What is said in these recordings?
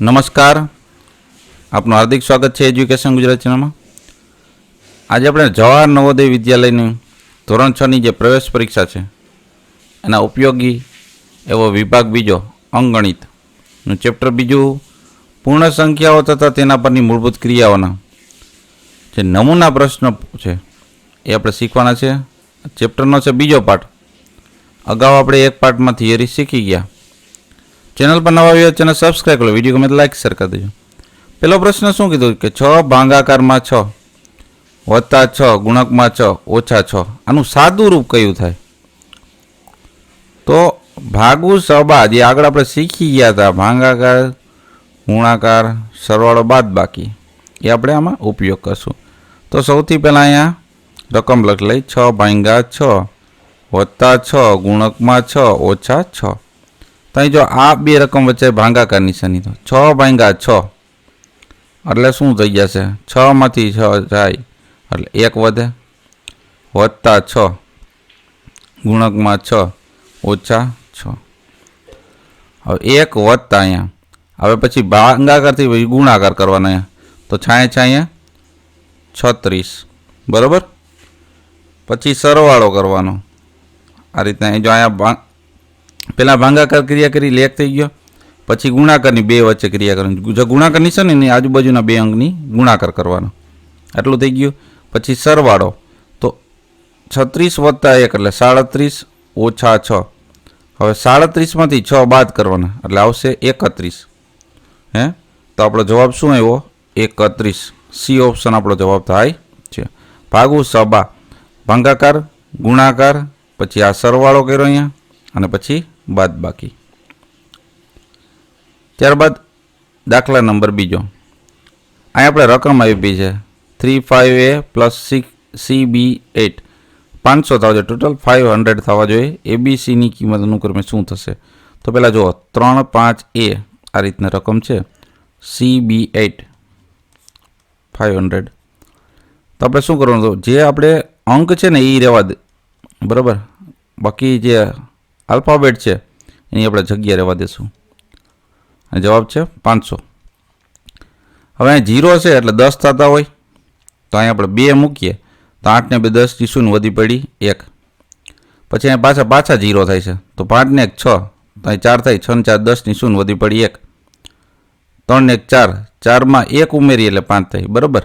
નમસ્કાર. આપનું હાર્દિક સ્વાગત છે એજ્યુકેશન ગુજરાત ચેનલમાં. આજે આપણે જવાહર નવોદય વિદ્યાલયની ધોરણ છની જે પ્રવેશ પરીક્ષા છે, એના ઉપયોગી એવો વિભાગ બીજો અંગણિતનું ચેપ્ટર બીજું, પૂર્ણ સંખ્યાઓ તથા તેના પરની મૂળભૂત ક્રિયાઓના જે નમૂના પ્રશ્ન છે, એ આપણે શીખવાના છે. ચેપ્ટરનો છે બીજો પાઠ. અગાઉ આપણે એક પાઠમાં થિયરી શીખી ગયા. ચેનલ પર નવા આવ્યા ચેનલ સબસ્ક્રાઈબ કરો વીડિયો ગમે લાઈક શેર કરી દેજો. પહેલો પ્રશ્ન શું કીધું કે છ ભાંગાકારમાં છ, વત્તા છ, ગુણકમાં છ, ઓછા છ, આનું સાદું રૂપ કયું થાય? તો ભાગુ સબા જે આગળ આપણે શીખી ગયા હતા, ભાંગાકાર, ગુણાકાર, સરવાળો બાદ બાકી. એ આપણે આમાં ઉપયોગ કરશું. તો સૌથી પહેલાં અહીંયા રકમ લખી લઈ, છ ભાંગા છ, વત્તા છ, ગુણકમાં છ, ઓછા છ. ત્યાં જો આ બે રકમ વચ્ચે ભાંગાકાર નિશાની તો છ ભાંગા છ. એટલે શું થઈ જશે? છમાંથી છ જાય. એટલે એક વધે. વત્તા છ. ગુણકમાં છ. ઓછા છ. હવે એક વત્તા અહીંયા. હવે પછી ભાંગાકારથી પછી ગુણાકાર કરવાનો અહીંયા. તો છાંય છાંય છત્રીસ. બરાબર? પછી સરવાળો કરવાનો. આ રીતના અહીં જો અહીંયા પહેલાં ભાંગાકાર ક્રિયા કરી લેખ થઈ ગયો. પછી ગુણાકારની બે વચ્ચે ક્રિયા કરવાની. જો ગુણાકાર છે ને એની આજુબાજુના બે અંગની ગુણાકાર કરવાનો. આટલું થઈ ગયું. પછી સરવાળો. તો છત્રીસ વત્તા એક એટલે સાડત્રીસ ઓછા છ. હવે સાડત્રીસમાંથી છ બાદ કરવાના, એટલે આવશે એકત્રીસ. હે? તો આપણો જવાબ શું આવ્યો? એકત્રીસ. સી ઓપ્શન આપણો જવાબ થાય છે. ભાગુ સબા ભાંગાકાર, ગુણાકાર, પછી આ સરવાળો કર્યો અહીંયા, અને પછી બાદ બાકી ત્યારબાદ દાખલા નંબર બીજો. અહીં આપણે રકમ આપી છે. Three five A plus six C B eight પાંચસો થવા જોઈએ. ટોટલ ફાઇવ હંડ્રેડ થવા જોઈએ. એબીસીની કિંમત અનુક્રમે શું થશે? તો પહેલાં જુઓ. ત્રણ પાંચ એ આ રીતના રકમ છે. C B at five hundred તો આપણે શું કરવાનું? તો જે આપણે અંક છે ને એ રહેવા દે. બરાબર? બાકી જે આલ્ફાબેટ છે. એની આપણે જગ્યા રહેવા અને જવાબ છે પાંચસો. હવે અહીં જીરો છે એટલે દસ થતા હોય. તો અહીં આપણે બે મૂકીએ. તો આઠને બે દસ શૂન્ય વધી પડી એક. પછી અહીંયા પાછા પાછા જીરો થાય છે. તો પાંચને એક છ. તો અહીં ચાર થાય, છ ને ચાર દસની શૂન્ય વધી પડી એક. ત્રણને એક ચાર. ચારમાં એક ઉમેરીએ એટલે પાંચ થાય. બરાબર?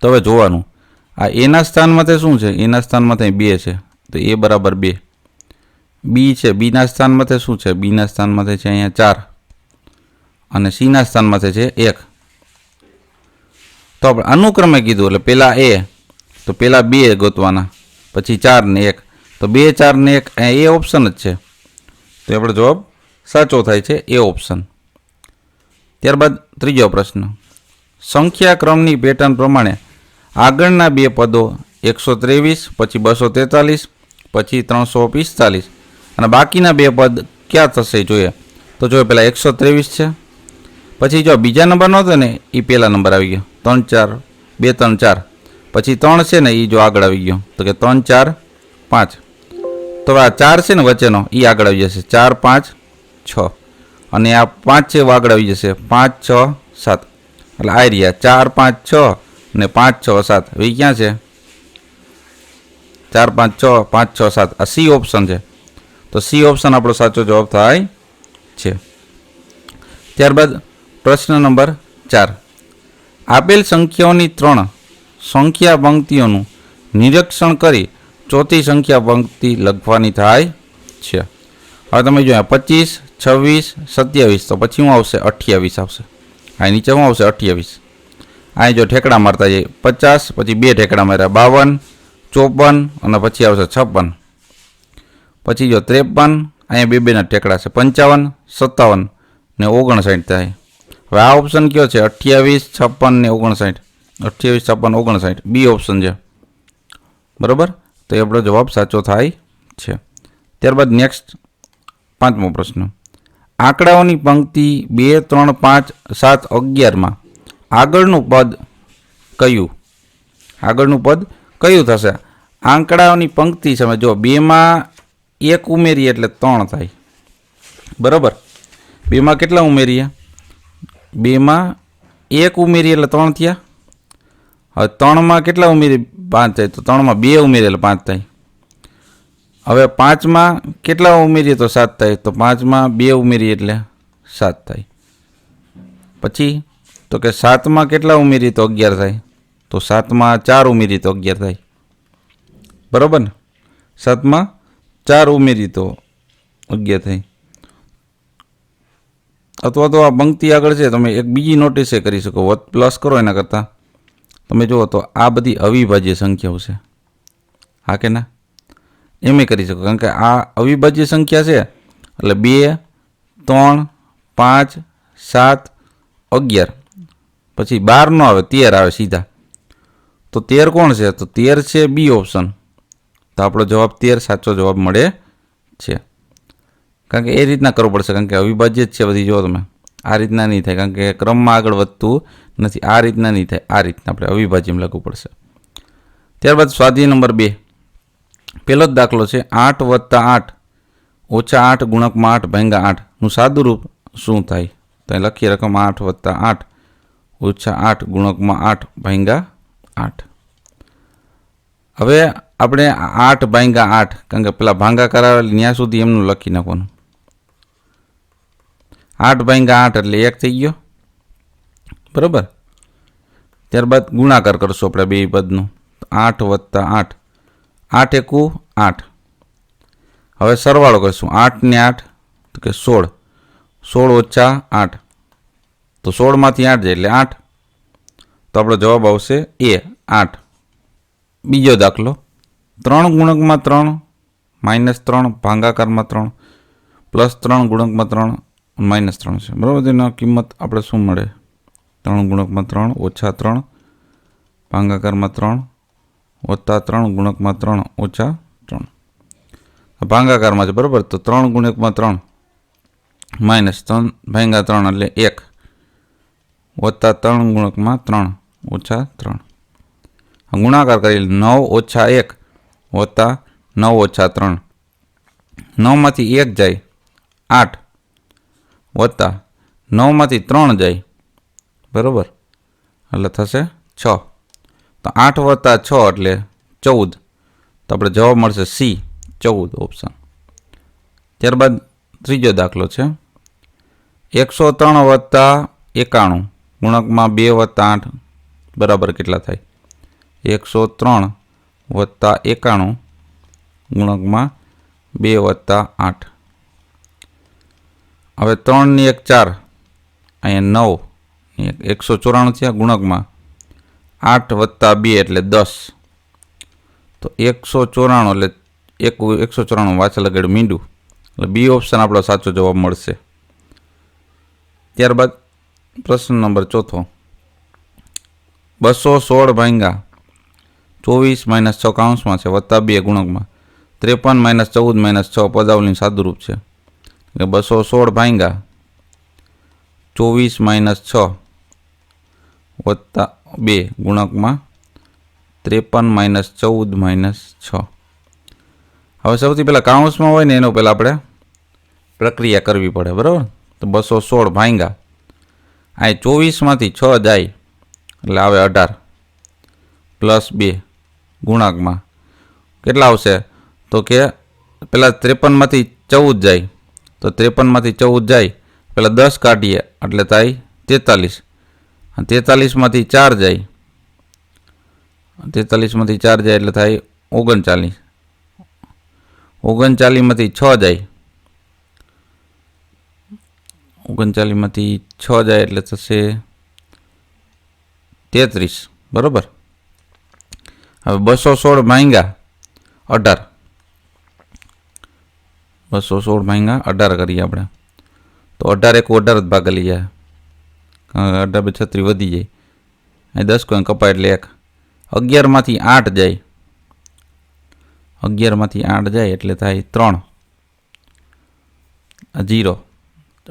તો હવે જોવાનું. આ એના સ્થાનમાં તે શું છે? એના સ્થાનમાં તે બે છે. તો એ બરાબર બે. બી છે, બીના સ્થાન તે શું છે? બીના સ્થાનમાંથી છે અહીંયા ચાર. અને સીના સ્થાનમાંથી છે એક. તો આપણે અનુક્રમે કીધું, એટલે પહેલાં એ, તો પહેલાં બે ગોતવાના. પછી ચાર ને એક. તો બે, ચાર ને એક એ ઓપ્શન જ છે. તો આપણો જવાબ સાચો થાય છે એ ઓપ્શન ત્યારબાદ ત્રીજો પ્રશ્ન. સંખ્યા ક્રમની પેટર્ન પ્રમાણે આગળના બે પદો એકસો ત્રેવીસ, પછી બસો તેતાલીસ, પછી ત્રણસો પિસ્તાલીસ. અને બાકીના બે પદ ક્યાં થશે જોઈએ. તો જોઈએ પહેલાં એકસો ત્રેવીસ છે, પછી જો બીજા નંબરનો હતો ને એ પહેલા નંબર આવી ગયો. ત્રણ ચાર, બે ત્રણ ચાર. પછી ત્રણ છે ને એ જો આગળ આવી ગયો. તો કે ત્રણ ચાર, પાંચ. તો આ ચાર છે ને વચ્ચેનો એ આગળ આવી જશે. ચાર, પાંચ, છ. અને આ પાંચ છે એ આગળ આવી જશે. પાંચ, છ, સાત. એટલે આ રહ્યા. ચાર, પાંચ, છ ને પાંચ, છ, સાત. એ ક્યાં છે? ચાર, પાંચ, છ પાંચ, છ, સાત. આ સી ઓપ્શન છે. તો સી ઓપ્શન આપણો સાચો જવાબ થાય છે. ત્યારબાદ પ્રશ્ન નંબર ચાર. આપેલ સંખ્યાઓની ત્રણ સંખ્યા પંક્તિઓનું નિરીક્ષણ કરી ચોથી સંખ્યા પંક્તિ લખવાની થાય છે. હવે તમે જોયા પચીસ, છવ્વીસ, સત્યાવીસ, તો પછી શું આવશે? અઠ્યાવીસ આવશે. આ નીચે શું આવશે? અઠ્યાવીસ. અહીં જો ઠેકડા મારતા જઈએ, પચાસ, પછી બે ઠેકડા માર્યા, બાવન, ચોપન, અને પછી આવશે છપ્પન. પછી જો ત્રેપન, અહીંયા બે બેના ટેકડા છે, પંચાવન, સત્તાવન ને ઓગણસાઠ થાય. હવે આ ઓપ્શન કયો છે? અઠ્યાવીસ, છપ્પન ને ઓગણસાઠ. અઠ્યાવીસ, છપ્પન, ઓગણસાઠ. બી ઓપ્શન છે. બરાબર? તો એ આપણો જવાબ સાચો થાય છે. ત્યારબાદ નેક્સ્ટ પાંચમો પ્રશ્ન. આંકડાઓની પંક્તિ બે, ત્રણ, પાંચ, સાત અગિયારમાં આગળનું પદ કયું? આગળનું પદ કયું થશે? આંકડાઓની પંક્તિ સમય જો બેમાં એક ઉમેરીએ એટલે ત્રણ થાય. બરાબર? બેમાં કેટલા ઉમેરીએ? બેમાં એક ઉમેરી એટલે ત્રણ થયા. હવે ત્રણમાં કેટલા ઉમેરી? પાંચ થાય. તો ત્રણમાં બે ઉમેરી એટલે પાંચ થાય. હવે પાંચમાં કેટલા ઉમેરીએ તો સાત થાય. તો પાંચમાં બે ઉમેરીએ એટલે સાત થાય. પછી તો કે સાતમાં કેટલા ઉમેરીએ તો અગિયાર થાય. તો સાતમાં ચાર ઉમેરીએ તો અગિયાર થાય. બરાબર ને? સાતમાં ચાર ઉમેરી તો અગિયાર થઈ. અથવા તો આ પંક્તિ આગળ છે, તમે એક બીજી નોટિસે કરી શકો. પ્લસ કરો એના કરતાં. તમે જુઓ તો આ બધી અવિભાજ્ય સંખ્યાઓ છે. હા કે ના? એમ કરી શકો. કારણ કે આ અવિભાજ્ય સંખ્યા છે, એટલે બે, ત્રણ, પાંચ, સાત, અગિયાર. પછી બાર નો આવે, તેર આવે સીધા. તો તેર કોણ છે? તો તેર છે બી ઓપ્શન આપણો જવાબ તેર, સાચો જવાબ મળે છે. કારણ કે એ રીતના કરવું પડશે, કારણ કે અવિભાજ્ય જ છે બધી, જો તમે. આ રીતના નહીં થાય, કારણ કે ક્રમમાં આગળ વધતું નથી. આ રીતના નહીં થાય, આ રીતના આપણે અવિભાજ્યમાં લખવું પડશે. ત્યારબાદ સ્વાધ્યાય નંબર બે. પહેલો જ દાખલો છે, આઠ વત્તા આઠ ઓછા આઠ ગુણકમાં આઠ ભેંગા આઠનું સાદું રૂપ શું થાય? તો લખીએ, રકમ આઠ વત્તા આઠ ઓછા આઠ ગુણકમાં આઠ ભેંગા આઠ. હવે આપણે આઠ ભાંગા આઠ, કારણ કે પેલા ભાંગા કરાવેલા ત્યાં સુધી એમનું લખી નાખવાનું. આઠ ભાંગા આઠ એટલે એક થઈ ગયો. બરાબર? ત્યારબાદ ગુણાકાર કરશું આપણે બે પદનું. આઠ વત્તા આઠ. આઠ એકુ આઠ. હવે સરવાળો કરશું. આઠ ને આઠ, તો કે સોળ. સોળ ઓછા આઠ. તો સોળમાંથી આઠ જાય એટલે આઠ. તો આપણો જવાબ આવશે એ, આઠ. બીજો દાખલો. ત્રણ ગુણકમાં ત્રણ, માઇનસ ત્રણ, ભાંગાકારમાં ત્રણ, પ્લસ ત્રણ ગુણકમાં ત્રણ, માઇનસ ત્રણ છે. બરાબર? તેના કિંમત આપણે શું મળે? ત્રણ ગુણકમાં ત્રણ, ઓછા ત્રણ, ભાંગાકારમાં ત્રણ, વત્તા ત્રણ ગુણકમાં ત્રણ, ઓછા ત્રણ. ભાંગાકારમાં છે, બરાબર? તો ત્રણ ગુણકમાં ત્રણ, માઇનસ ત્રણ, ભાંગા ત્રણ એટલે એક. વત્તા ત્રણ ગુણકમાં ત્રણ, ઓછા ત્રણ. ગુણાકાર કરી, નવ ઓછા એક. વત્તા નવ ઓછા ત્રણ. નવમાંથી એક જાય આઠ. વત્તા નવમાંથી ત્રણ જાય. બરાબર? એટલે થશે છ. તો આઠ વત્તા છ એટલે ચૌદ. તો આપણે જવાબ મળશે સી, ચૌદ ઓપ્શન ત્યારબાદ ત્રીજો દાખલો છે. એકસો ત્રણ વત્તા એકાણું. ગુણકમાં બે વત્તા આઠ. બરાબર કેટલા થાય? એકસો ત્રણ વત્તા એકાણું ગુણકમાં બે વત્તા આઠ. હવે ત્રણની એક ચાર, અહીંયા નવ એકસો ચોરાણું થયા ગુણકમાં. આઠ વત્તા બે એટલે દસ. તો એકસો ચોરાણું એટલે એક, એકસો ચોરાણું વાંચા લગાડ મીંડું. એટલે બી ઓપ્શન આપણો સાચો જવાબ મળશે. ત્યારબાદ પ્રશ્ન નંબર ચોથો. બસો સોળ ભાંગા ચોવીસ માઇનસ છ કાઉન્સમાં છે, વત્તા બે ગુણકમાં. ત્રેપન માઇનસ ચૌદ માઇનસ છ પદાવલીનું સાદુરૂપ છે. એટલે બસો સોળ ભાંગા ચોવીસ માઇનસ છ વત્તા બે ગુણકમાં ત્રેપન માઇનસ ચૌદ માઇનસ છ. હવે સૌથી પહેલાં કાઉન્સમાં હોય ને એનો પહેલાં આપણે પ્રક્રિયા કરવી પડે, બરાબર? તો બસો સોળ ભાંગા આ ચોવીસમાંથી છ જાય, એટલે આવે અઢાર. પ્લસ બે. ગુણાંકમાં. કેટલા આવશે? તો કે પહેલાં ત્રેપનમાંથી ચૌદ જાય. તો ત્રેપનમાંથી ચૌદ જાય પહેલાં દસ કાઢીએ એટલે થાય તેતાલીસ. તેતાલીસમાંથી ચાર જાય. તેતાલીસમાંથી ચાર જાય એટલે થાય ઓગણચાલીસ. ઓગણચાલીસમાંથી છ જાય. ઓગણચાલીસમાંથી છ જાય એટલે થશે તેત્રીસ. બરાબર? હવે બસો સોળ માંગ્યા, અઢાર. બસો સોળ માંગ્યા, અઢાર કરીએ આપણે. તો અઢાર એક અઢાર જ ભાગ લઈ જાય અઢાર બે છત્રી વધી જાય. અહીં દસ કોઈ કપાય એટલે એક. અગિયારમાંથી આઠ જાય. અગિયારમાંથી આઠ જાય એટલે થાય ત્રણ. જીરો.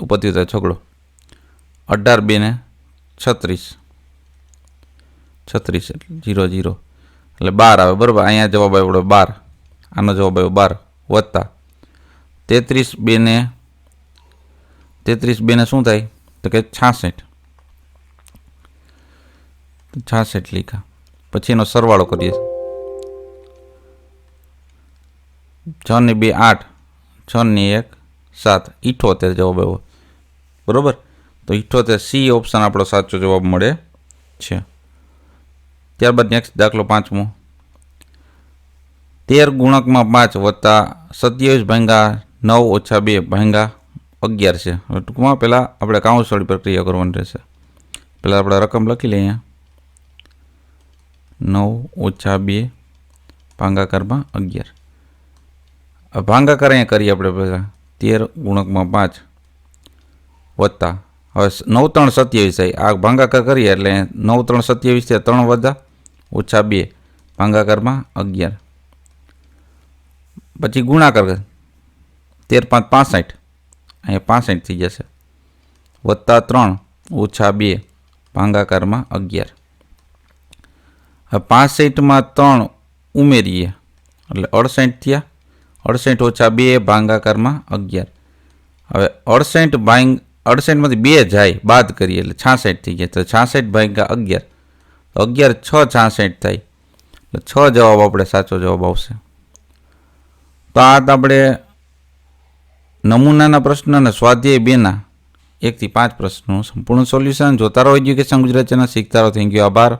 ઉપરથી થાય છોકડો અઢાર બે ને છત્રીસ. છત્રીસ એટલે જીરો જીરો. એટલે બાર આવે, બરાબર? અહીંયા જવાબ આવ્યો બાર. આનો જવાબ આવ્યો બાર વત્તા. તેત્રીસ બે ને તેત્રીસ બેને શું થાય? તો કે છાસઠ. છાસઠ લીખા પછી એનો સરવાળો કરીએ. છ ને બે આઠ છ ને એક, સાત. ઇઠોતેર જવાબ આવ્યો. બરાબર? તો ઇઠોતેર સી ઓપ્શન આપણો સાચો જવાબ મળે છે. ત્યારબાદ નેક્સ્ટ દાખલો પાંચમો. તેર ગુણકમાં પાંચ વત્તા સત્યાવીસ ભાંગા નવ ઓછા બે ભાંગા અગિયાર છે. હવે ટૂંકમાં પહેલાં આપણે કાઉન્સવાળી પ્રક્રિયા કરવાની રહેશે. પહેલાં આપણે રકમ લખી લઈએ અહીંયા. નવ ઓછા બે ભાંગાકારમાં અગિયાર. ભાંગાકાર અહીંયા કરીએ આપણે પહેલાં. તેર ગુણકમાં પાંચ વત્તા. હવે નવ ત્રણ સત્યાવીસ થાય. આ ભાંગાકાર કરીએ એટલે નવ ત્રણ સત્યાવીસ થયા ત્રણ વધા ઓછા બે ભાંગાકારમાં અગિયાર. પછી ગુણાકાર કર. તેર પાંચ પાસઠ. અહીંયા પાસઠ થઈ જશે. વત્તા ત્રણ, ઓછા બે ભાંગાકારમાં અગિયાર. હવે પાસઠમાં ત્રણ ઉમેરીએ. એટલે અડસઠ થયા. અડસઠ ઓછા બે ભાંગાકારમાં અગિયાર. હવે અડસઠ ભાંગ, અડસઠમાંથી બે જાય બાદ કરીએ એટલે છાસઠ થઈ ગયા તો છાસઠ ભાગ્યા અગિયાર. તો અગિયાર, છ, છાસઠ થાય. એટલે છ જવાબ આપણે, સાચો જવાબ આવશે. તો આ આપણે નમૂનાના પ્રશ્ન અને સ્વાધ્યાય બેના એકથી પાંચ પ્રશ્નો સંપૂર્ણ સોલ્યુશન. જોતા રહો એજ્યુકેશન ગુજરાત ચેનલ શીખતા રહો. થેન્ક યુ આભાર.